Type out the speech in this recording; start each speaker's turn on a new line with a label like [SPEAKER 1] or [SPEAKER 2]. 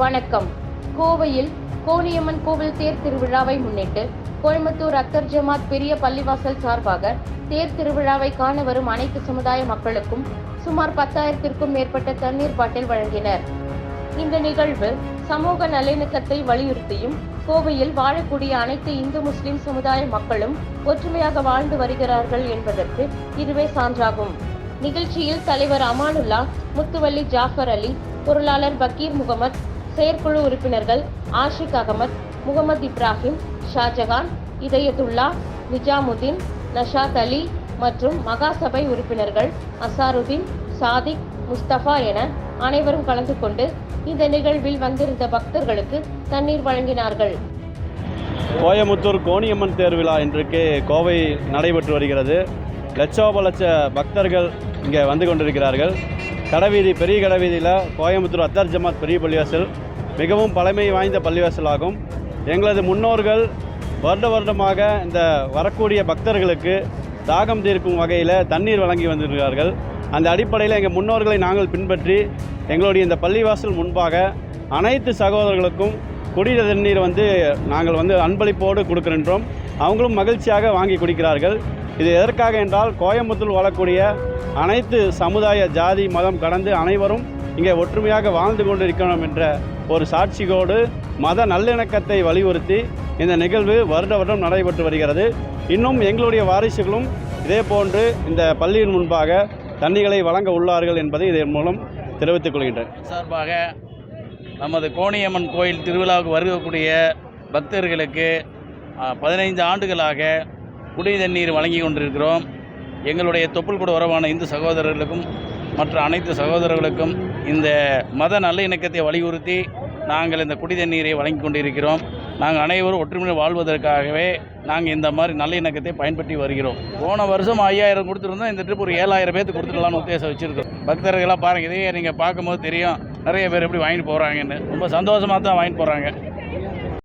[SPEAKER 1] வணக்கம். கோவையில் கோணியம்மன் கோவில் தேர் திருவிழாவை முன்னிட்டு கோயம்புத்தூர் அக்தர் ஜமாத் பெரிய பள்ளிவாசல் சார்பாக தேர் திருவிழாவை காண வரும் அனைத்து சமுதாய மக்களுக்கும் சுமார் பத்தாயிரத்திற்கும் மேற்பட்ட தண்ணீர் பாட்டில் வழங்கினர். இந்த நிகழ்வு சமூக நல்லிணக்கத்தை வலியுறுத்தியும் கோவையில் வாழக்கூடிய அனைத்து இந்து முஸ்லிம் சமுதாய மக்களும் ஒற்றுமையாக வாழ்ந்து வருகிறார்கள் என்பதற்கு இதுவே சான்றாகும். நிகழ்ச்சியில் தலைவர் அமானுல்லா முத்துவல்லி ஜாஃபர் அலி பொருளாளர் பக்கீர் முகமது செயற்குழு உறுப்பினர்கள் ஆஷிக் அகமத் முகமது இப்ராஹிம் ஷாஜகான் இதயத்துல்லா நிஜாமுதீன் நஷாத் அலி மற்றும் மகாசபை உறுப்பினர்கள் அசாருதீன் சாதிக் முஸ்தபா என அனைவரும் கலந்து கொண்டு இந்த நிகழ்வில் வந்திருந்த பக்தர்களுக்கு தண்ணீர் வழங்கினார்கள்.
[SPEAKER 2] கோயமுத்தூர் கோணியம்மன் தேர்விழா இன்றைக்கு கோவை நடைபெற்று வருகிறது. லட்சோப லட்ச பக்தர்கள் இங்கே வந்து கொண்டிருக்கிறார்கள். கடைவீதி பெரிய கடைவீதியில் கோயமுத்தூர் அத்தர் ஜமாத் பெரிய பள்ளிவாசல் மிகவும் பழமை வாய்ந்த பள்ளிவாசல் ஆகும் எங்களது முன்னோர்கள் வருட வருடமாக இந்த வரக்கூடிய பக்தர்களுக்கு தாகம் தீர்க்கும் வகையில் தண்ணீர் வழங்கி வந்திருக்கிறார்கள். அந்த அடிப்படையில் எங்கள் முன்னோர்களை நாங்கள் பின்பற்றி எங்களுடைய இந்த பள்ளிவாசல் முன்பாக அனைத்து சகோதரர்களுக்கும் குடிநீர் தண்ணீர் வந்து நாங்கள் வந்து அன்பளிப்போடு கொடுக்கின்றோம். அவங்களும் மகிழ்ச்சியாக வாங்கி குடிக்கிறார்கள். இது எதற்காக என்றால் கோயம்புத்தூர் வாழக்கூடிய அனைத்து சமுதாய ஜாதி மதம் கடந்து அனைவரும் இங்கே ஒற்றுமையாக வாழ்ந்து கொண்டிருக்கணும் என்ற ஒரு சாட்சியோடு மத நல்லிணக்கத்தை வலியுறுத்தி இந்த நிகழ்வு வருட வருடம் நடைபெற்று வருகிறது. இன்னும் எங்களுடைய வாரிசுகளும் இதே போன்று இந்த பள்ளியின் முன்பாக தண்ணிகளை வழங்க உள்ளார்கள் என்பதை இதன் மூலம் தெரிவித்துக் கொள்கின்றேன்.
[SPEAKER 3] சார்பாக நமது கோணியம்மன் கோயில் திருவிழாவுக்கு வருகக்கூடிய பக்தர்களுக்கு பதினைந்து ஆண்டுகளாக குடி தண்ணீர் வழங்கி கொண்டிருக்கிறோம். எங்களுடைய தொப்புள் கூட உறவான இந்து சகோதரர்களுக்கும் மற்ற அனைத்து சகோதரர்களுக்கும் இந்த மத நல்லிணக்கத்தை வலியுறுத்தி நாங்கள் இந்த குடி தண்ணீரை வழங்கி கொண்டிருக்கிறோம். நாங்கள் அனைவரும் ஒற்றுமையில் வாழ்வதற்காகவே நாங்கள் இந்த மாதிரி நல்ல இணக்கத்தை பயன்படுத்தி வருகிறோம். போன வருஷம் ஐயாயிரம் கொடுத்துருந்தோம். இந்த ட்ரிப் ஒரு ஏழாயிரம் பேர்த்து கொடுத்துடலாம்னு உத்தேசம் வச்சுருக்கோம் பக்தர்கள்லாம் பாருங்கள் இதையே நீங்கள் பார்க்கும்போது தெரியும். நிறைய பேர் எப்படி வாங்கிட்டு போகிறாங்கன்னு ரொம்ப சந்தோஷமாக தான் வாங்கிட்டு போகிறாங்க